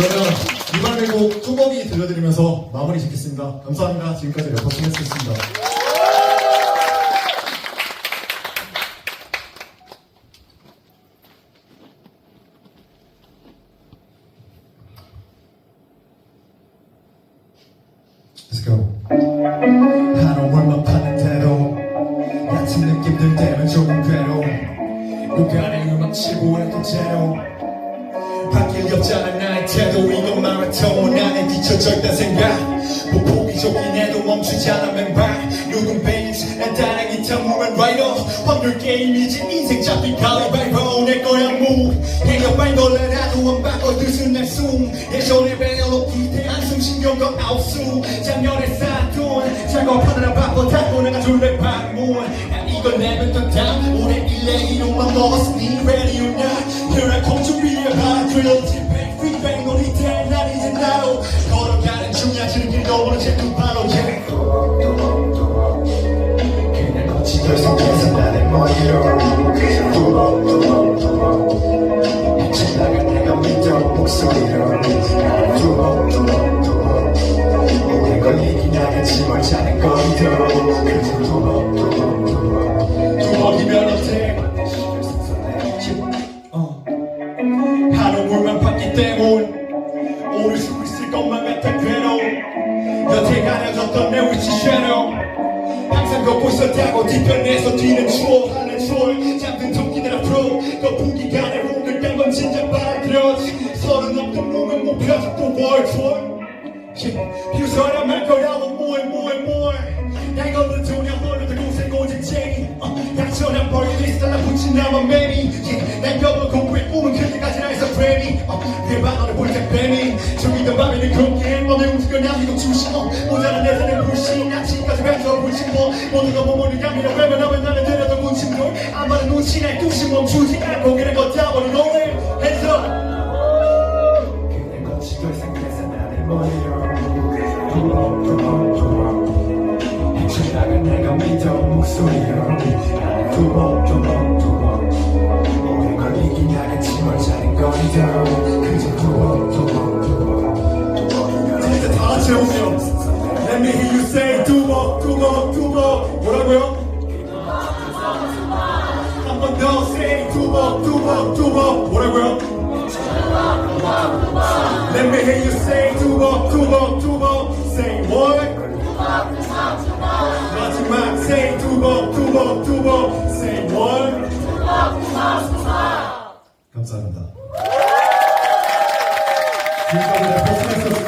그러면 이번에 곡 뚜벅이 들려드리면서 마무리 짓겠습니다. 감사합니다. 지금까지 래퍼 스매스였습니다. Let's go. 하루 월만 파는데도 같은 느낌들 때문에 조금 괴로워 누가 내 음악 치고 해도 제로 없잖아 나의 태도 이건 마라톤. 안에 뒤쳐져 있단 생각 뭐 보기 좋긴 해도 멈추지 않아 맨발 누군 베이스 난 따라 기타 무한 라이더 확률 게임이지 인생 잡기 가위바위보. 내 거야 무 해가 발걸레라도 안 바꿔 뜻은 날숨 예전에 배워놓기 대 한 숨 신경과 아홉수. 작년에 쌓돈 작업하느라 바빠 닫고 내가 줄래 방문. 난 이걸 또 다음 올해 1내 1호만 먹었으니 집행 feedback 놀이 때난 이제 나로 걸어가는 중이야 즐길 너머는 제두 발로 yeah 그냥 속에서 나의 머리로 두벅두벅두벅 헤쳐나간 내가 믿어 목소리로 두벅두벅 수 있을 것만 같아 괴로움. 여태 가려졌던 내 위치 쉐로 항상 걷고 있었다고 뒤편에서 뒤는 추억 하는 추월 잠든 토끼들 앞으로 거북이가 내 롱을 뺀건 진짜 빨아들여 서른 없던 몸은 못 펴져 또 월초월 비웃어야 말 거라고 뭐해 뭐해 뭐해. 날 걸는 돈이 허르도 고생 고집쟁이. 어, 당천한 버리리스트 나 붙인 나만 매미 어, 내 방언을 볼때 뱀이 저기던 밤에는 그렇게 맘에 움직여 남기고 주시 어, 모자란 내 삶의 불신 아침까지 뱉어 불신 뭐 모두가 몸을 감이라 외면하면 나는 들여도 군침돌 아마는 눈치 날 뚝심 멈추지 않고 그래 걷다버린 오늘 up. 그냥 거치들 속에서 나의 머리로 헤쳐나간 내가 믿어 목소리로. 두벅두벅 두벅 두벅 뭐라고요? 한 번 더 say 두벅 두벅 두벅 뭐라고요? Let me hear you say 두벅 두벅 두벅 say what? 마지막 say 두벅 두벅 두벅 say what? 감사합니다. 지금까지 사랑해주셔서